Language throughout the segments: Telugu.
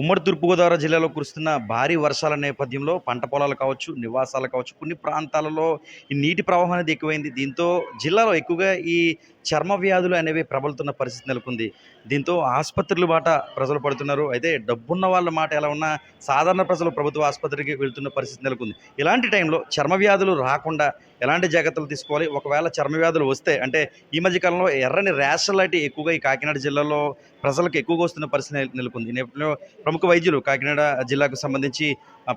ఉమ్మడి తూర్పుగోదావరి జిల్లాలో కురుస్తున్న భారీ వర్షాల నేపథ్యంలో పంట పొలాలు కావచ్చు నివాసాలు కావచ్చు కొన్ని ప్రాంతాలలో ఈ నీటి ప్రవాహం అనేది ఎక్కువైంది. దీంతో జిల్లాలో ఎక్కువగా ఈ చర్మ వ్యాధులు అనేవి ప్రబలుతున్న పరిస్థితి నెలకొంది. దీంతో ఆసుపత్రుల మాట ప్రజలు పడుతున్నారు. అయితే డబ్బున్న వాళ్ళ మాట ఎలా ఉన్నా సాధారణ ప్రజలు ప్రభుత్వ ఆసుపత్రికి వెళ్తున్న పరిస్థితి నెలకొంది. ఇలాంటి టైంలో చర్మ వ్యాధులు రాకుండా ఎలాంటి జాగ్రత్తలు తీసుకోవాలి? ఒకవేళ చర్మ వ్యాధులు వస్తే అంటే ఈ మధ్య కాలంలో ఎర్రని ర్యాష్ లాంటి ఎక్కువగా ఈ కాకినాడ జిల్లాలో ప్రజలకు ఎక్కువగా వస్తున్న పరిస్థితి నెలకొంది. నేపథ్యంలో ప్రముఖ వైద్యులు కాకినాడ జిల్లాకు సంబంధించి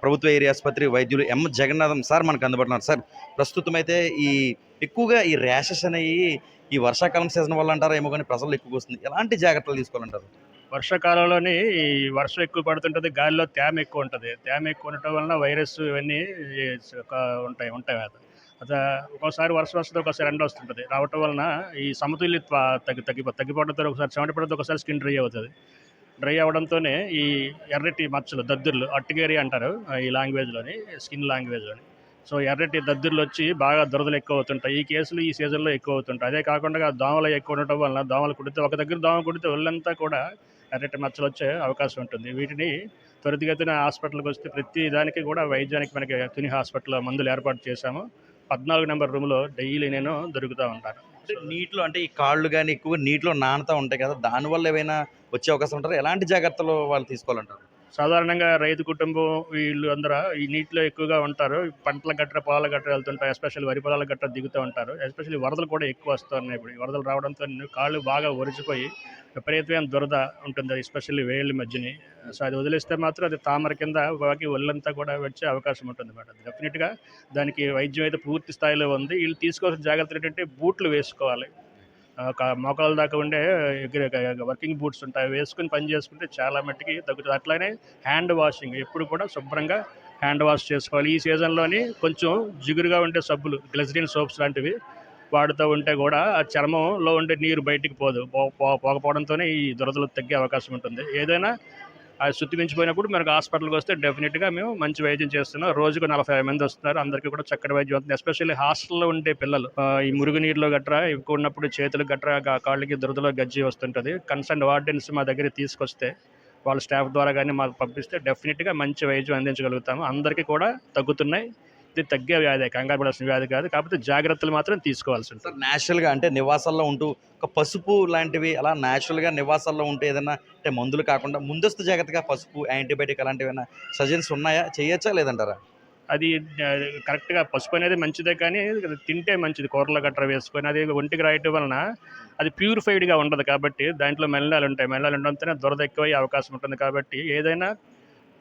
ప్రభుత్వ ఏరియా ఆసుపత్రి వైద్యులు ఎం. జగన్నాథం సార్ మనకు అందుబాటున్నారు సార్ ప్రస్తుతం అయితే ఈ ఎక్కువగా ఈ ర్యాషెస్ అనేవి ఈ వర్షాకాలం సీజన్ వల్ల అంటారా ఏమో కానీ ప్రజలు ఎక్కువగా వస్తుంది. ఎలాంటి జాగ్రత్తలు తీసుకోవాలంటారు? వర్షాకాలంలోని ఈ వర్షం ఎక్కువ పడుతుంటుంది గాలిలో తేమ ఎక్కువ ఉంటుంది. తేమ ఎక్కువ ఉండటం వలన వైరస్ ఇవన్నీ ఒక ఉంటాయి ఉంటాయి అది ఒక్కోసారి వర్షం వస్తుంది ఒకసారి ఎండ వస్తుంటుంది. రావటం వలన ఈ సమతుల్యత తగ్గి తగ్గి తగ్గిపోవడంతో ఒకసారి చెమట పడితే ఒకసారి స్కిన్ డ్రై అవుతుంది. డ్రై అవ్వడంతోనే ఈ ఎర్రటి మచ్చలు దద్దుర్లు అట్టుగేరి అంటారు ఈ లాంగ్వేజ్లోని స్కిన్ లాంగ్వేజ్లోని. సో ఎర్రటి దద్దుర్లు వచ్చి బాగా దురదలు ఎక్కువ అవుతుంటాయి. ఈ కేసులు ఈ సీజన్లో ఎక్కువ అవుతుంటాయి. అదే కాకుండా దోమలు ఎక్కువ ఉండటం వలన దోమలు కుడితే ఒక దగ్గర దోమ కుడితే ఒళ్ళంతా కూడా ఎర్రటి మచ్చలు వచ్చే అవకాశం ఉంటుంది. వీటిని త్వరితగతిన హాస్పిటల్కి వస్తే ప్రతి దానికి కూడా వైద్యానికి మనకి తుని హాస్పిటల్లో మందులు ఏర్పాటు చేశాము. పద్నాలుగు నెంబర్ రూమ్లో డైలీ నేను దొరుకుతూ ఉంటాను. నీటిలో అంటే ఈ కాళ్ళు కానీ ఎక్కువ నీటిలో నానుతూ ఉంటాయి కదా దానివల్ల ఏమైనా వచ్చే అవకాశం ఉంటారు? ఎలాంటి జాగ్రత్తలు వాళ్ళు తీసుకోవాలంటారు? సాధారణంగా రైతు కుటుంబం వీళ్ళు అందరూ ఈ నీటిలో ఎక్కువగా ఉంటారు. పంటల గట్ర పొలాల గట్ర వెళ్తుంటారు ఎస్పెషల్లీ వరి పొలాల గట్ర దిగుతూ ఉంటారు. ఎస్పెషల్లీ వరదలు కూడా ఎక్కువ వస్తున్నాయి ఇప్పుడు. ఈ వరదలు రావడంతో కాళ్ళు బాగా ఒరిచిపోయి విపరీతమైన దురద ఉంటుంది. ఎస్పెషల్లీ వేళ్ళ మధ్యని. సో అది వదిలేస్తే మాత్రం అది తామర కింద వాకి ఒళ్ళంతా కూడా వచ్చే అవకాశం ఉంటుంది అన్నమాట డెఫినెట్గా దానికి వైద్యం అయితే పూర్తి స్థాయిలో ఉంది. వీళ్ళు తీసుకోవాల్సిన జాగ్రత్తలు ఏంటంటే బూట్లు వేసుకోవాలి. మోకాల మోకాళ్ళ దాకా ఉండే వర్కింగ్ బూట్స్ ఉంటాయి. అవి వేసుకుని పని చేసుకుంటే చాలా మట్టికి తగ్గుతుంది. అట్లానే హ్యాండ్ వాషింగ్ ఎప్పుడు కూడా శుభ్రంగా హ్యాండ్ వాష్ చేసుకోవాలి. ఈ సీజన్లోని కొంచెం జిగురుగా ఉండే సబ్బులు గ్లెజరిన్ సోప్స్ లాంటివి వాడుతూ ఉంటే కూడా ఆ చర్మంలో ఉండే నీరు బయటికి పోదు. పో- పోకపోవడంతోనే ఈ దురదలు తగ్గే అవకాశం ఉంటుంది. ఏదైనా అది శుద్ధి మించిపోయినప్పుడు మనకు హాస్పిటల్కి వస్తే డెఫినెట్గా మేము మంచి వైద్యం చేస్తున్నాం. రోజుకు నలభై ఐదు మంది వస్తున్నారు. అందరికీ కూడా చక్కటి వైద్యం అవుతుంది. ఎస్పెషల్లీ హాస్టల్లో ఉండే పిల్లలు ఈ మురుగునీరులో గట్రా ఎక్కువ ఉన్నప్పుడు చేతులు గట్రా కాళ్ళకి దురదలో గజ్జి వస్తుంటుంది. కన్సర్న్ వార్డెన్స్ మా దగ్గర తీసుకొస్తే వాళ్ళ స్టాఫ్ ద్వారా కానీ మాకు పంపిస్తే డెఫినెట్గా మంచి వైద్యం అందించగలుగుతాము. అందరికీ కూడా తగ్గుతున్నాయి. ఇది తగ్గే వ్యాధి కంగారు పడాల్సిన వ్యాధి కాదు. కాకపోతే జాగ్రత్తలు మాత్రం తీసుకోవాల్సి ఉంటుంది. సార్ న్యాచురల్గా అంటే నివాసాల్లో ఉంటూ ఒక పసుపు లాంటివి అలా న్యాచురల్గా నివాసాల్లో ఉంటే ఏదైనా అంటే మందులు కాకుండా ముందస్తు జాగ్రత్తగా పసుపు యాంటీబయాటిక్ అలాంటివి ఏమైనా సజెషన్స్ ఉన్నాయా? చేయొచ్చా లేదంటారా? అది కరెక్ట్గా పసుపు అనేది మంచిదే కానీ తింటే మంచిది. కూరలో గట్రా వేసుకొని అది ఒంటికి రాయటం వలన అది ప్యూరిఫైడ్గా ఉండదు కాబట్టి దాంట్లో మెల్లాలు ఉంటాయి. మెల్లాలు ఉండడంతోనే దురద ఎక్కువయ్యే అవకాశం ఉంటుంది కాబట్టి ఏదైనా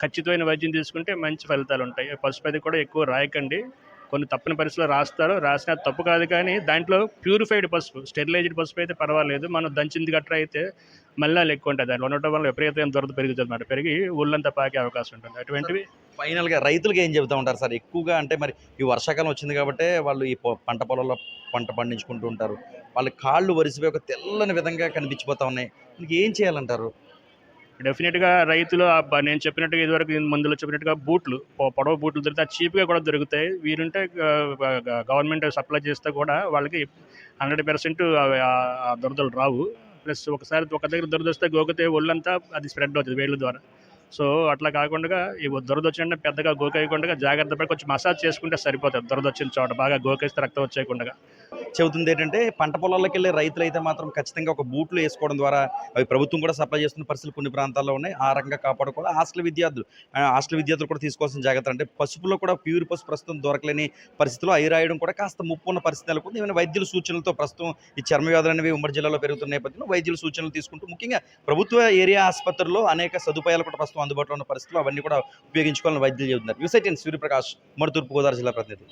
ఖచ్చితమైన వైద్యం తీసుకుంటే మంచి ఫలితాలు ఉంటాయి. పసుపు అది కూడా ఎక్కువ రాయకండి. కొన్ని తప్పని పరిస్థితుల్లో రాస్తారు. రాసిన తప్పు కాదు కానీ దాంట్లో ప్యూరిఫైడ్ పసుపు స్టెరిలైజ్డ్ పసుపు అయితే పర్వాలేదు. మనం దంచింది గట్రా అయితే మళ్ళీ ఎక్కువ ఉంటాయి. దాంట్లో ఉండటం వల్ల విపరీతమైన దొరద పెరుగుతుంది అన్నమాట. పెరిగి ఒళ్ళంతా పాకే అవకాశం ఉంటుంది. అటువంటివి ఫైనల్గా రైతులకు ఏం చెబుతూ ఉంటారు సార్? ఎక్కువగా అంటే మరి ఈ వర్షాకాలం వచ్చింది కాబట్టి వాళ్ళు ఈ పొ- పంట పొలంలో పంట పండించుకుంటూ ఉంటారు. వాళ్ళ కాళ్ళు వరిసిపోయి ఒక తెల్లని విధంగా కనిపించిపోతూ ఉన్నాయి. ఏం చేయాలంటారు? డెఫినెట్గా రైతులు నేను చెప్పినట్టుగా ఇదివరకు మందులో చెప్పినట్టుగా బూట్లు పొడవ పొడవు బూట్లు దొరుకుతాయి చీప్గా కూడా దొరుకుతాయి. వీరుంటే గవర్నమెంట్ సప్లై చేస్తే కూడా వాళ్ళకి హండ్రెడ్ పర్సెంట్ దురదలు రావు. ప్లస్ ఒకసారి ఒక దగ్గర దురద వస్తే గోకితే ఒళ్ళంతా అది స్ప్రెడ్ అవుతుంది వేళ్ళ ద్వారా. సో అట్లా కాకుండా ఈ దురద వచ్చిన పెద్దగా గోకేయకుండా జాగ్రత్త పడి కొంచెం మసాజ్ చేసుకుంటే సరిపోతుంది. దురద వచ్చిన చోట బాగా గోకేస్తే రక్తం వచ్చేయకుండా. చెబుతుంది ఏంటంటే పంట పొలాల్లోకి వెళ్ళే రైతులు అయితే మాత్రం ఖచ్చితంగా ఒక బూట్లు వేసుకోవడం ద్వారా అవి ప్రభుత్వం కూడా సప్లై చేస్తున్న పరిస్థితులు కొన్ని ప్రాంతాల్లో ఉన్నాయి. ఆ రకంగా కాపాడుకోవాలి. హాస్టల్ విద్యార్థులు హాస్టల్ విద్యార్థులు కూడా తీసుకోవాల్సిన జాగ్రత్త అంటే పసుపులో కూడా ప్యూర్ పసుపు ప్రస్తుతం దొరకలేని పరిస్థితిలో అయి రాయడం కూడా కాస్త ముప్పు ఉన్న పరిస్థితి నెలకొంది. ఏమైనా వైద్యుల సూచనలతో ప్రస్తుతం ఈ చర్మ వ్యాధులు అనేవి ఉమ్మడి జిల్లాలో పెరుగుతున్న నేపథ్యంలో వైద్యుల సూచనలు తీసుకుంటూ ముఖ్యంగా ప్రభుత్వ ఏరియా ఆసుపత్రుల్లో అనేక సదుపాయాలు కూడా ప్రస్తుతం అందుబాటులో ఉన్న పరిస్థితులు అవన్నీ కూడా ఉపయోగించుకోవాలని వైద్యులు చెబుతున్నారు. యూసైటెన్ సూర్యప్రకాష్ మరి తూర్పుగోదావరి జిల్లా ప్రతినిధి.